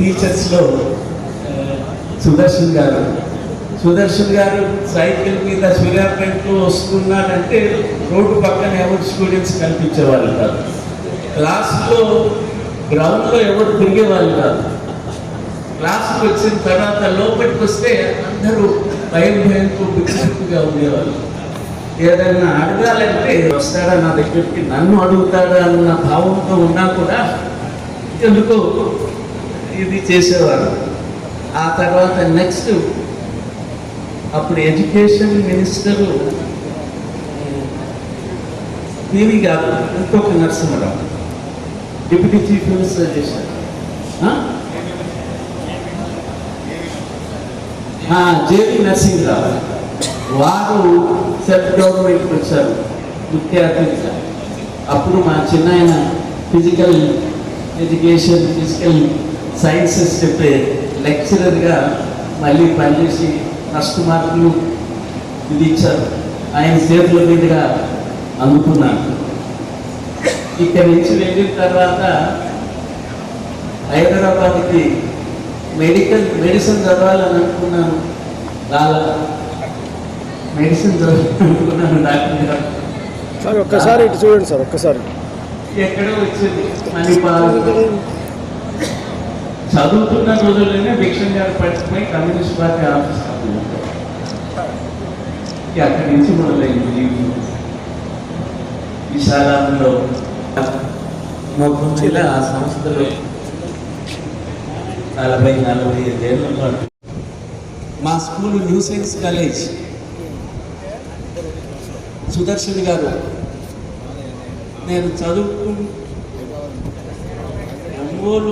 టీచర్స్లో సుదర్శన్ గారు. సుదర్శన్ గారు సైకిల్ మీద సూర్యాపేటలో వస్తున్నారంటే రోడ్డు పక్కన ఎవరు స్టూడెంట్స్ కనిపించేవాళ్ళు కాదు. క్లాస్లో గ్రౌండ్లో ఎవరు తిరిగేవాళ్ళు కాదు. క్లాస్కి వచ్చిన తర్వాత లోపలికి వస్తే అందరూ భయం భయంతో బిక్కుగా ఉండేవాళ్ళు. ఏదైనా అడగాలంటే వస్తాడా నా దగ్గరికి? నన్ను అడుగుతాడా అన్న భావంతో ఉన్నా కూడా ఎందుకో ఇది చేసేవారు. ఆ తర్వాత నెక్స్ట్ అప్పుడు ఎడ్యుకేషన్ మినిస్టరు దీని కాదు ఇంకొక నరసింహరావు డిప్యూటీ చీఫ్ మినిస్టర్ చేశారు. ఆ? ఆ, నరసింహరావు వారు సెల్ఫ్ గవర్నమెంట్కి వచ్చారు. ముఖ్య అతిథిగా అప్పుడు మా చిన్నాయన ఫిజికల్ ఎడ్యుకేషన్ ఫిజికల్ సైన్సెస్ చెప్పే లెక్చరర్గా మళ్ళీ పనిచేసి ఫస్ట్ మార్కులు ఇది ఇచ్చారు. ఆయన చేతుల మీదుగా అందుకున్నాను ఇక్కడి నుంచి వెళ్ళిన తర్వాత హైదరాబాద్కి మెడికల్ మెడిసిన్ చదవాలని అనుకున్నాను. రాలా. మెడిసిన్ చదవాలనుకున్నాను డాక్టర్ గారు. సార్ ఒక్కసారి ఇటు చూడండి సార్ ఒక్కసారి. ఎక్కడో వచ్చింది. మణిపాల్. చదువుతున్న రోజుల్లోనే భిక్షం గారు పట్టుకుని కమ్యూనిస్ట్ పార్టీ ఆఫీస్ అక్కడి నుంచి మొదలైంది జీవితం. విశాలంలో మొత్తం మీద ఆ సంస్థలో నలభై నలభై ఐదేళ్ళ పాటు మా school new science college Sudarshan గారు నేను చదువుకుంటూ ఒంగోలు